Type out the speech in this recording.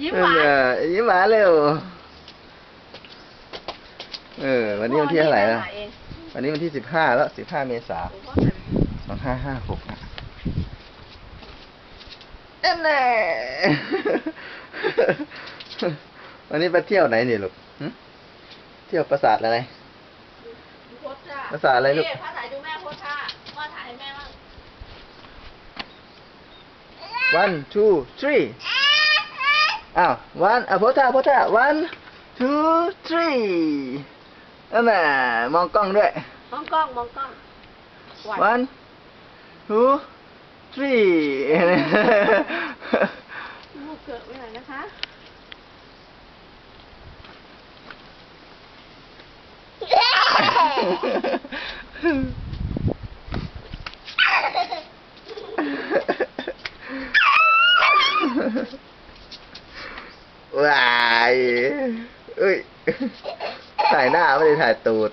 ยิ้มหวาน เออยิ้มหวานเร็ว เออ วันนี้วันที่เท่าไหร่แล้วเองวันนี้วันที่สิบห้าแล้วสิบห้าเมษาผมก็ใส่สองห้าห้าหกอะเอ็นแน่วันนี้ไปเที่ยวไหนนี่ลูกหึเที่ยวปราสาทอะไรดูโพสต์จ้าภาษาอะไรลูกนี่ภาษาดูแม่โพสต์ค่ะว่าถ่ายให้แม่บ้าง one two three อ้าว one อะโพสท่าโพสท่า one two three นั่นน่ะมองกล้องด้วย มองกล้อง มองกล้องหวาน one two three ลูกเกิดไว้หน่อยนะคะ วายเอ้ยถ่ายหน้าไม่ได้ถ่ายตูด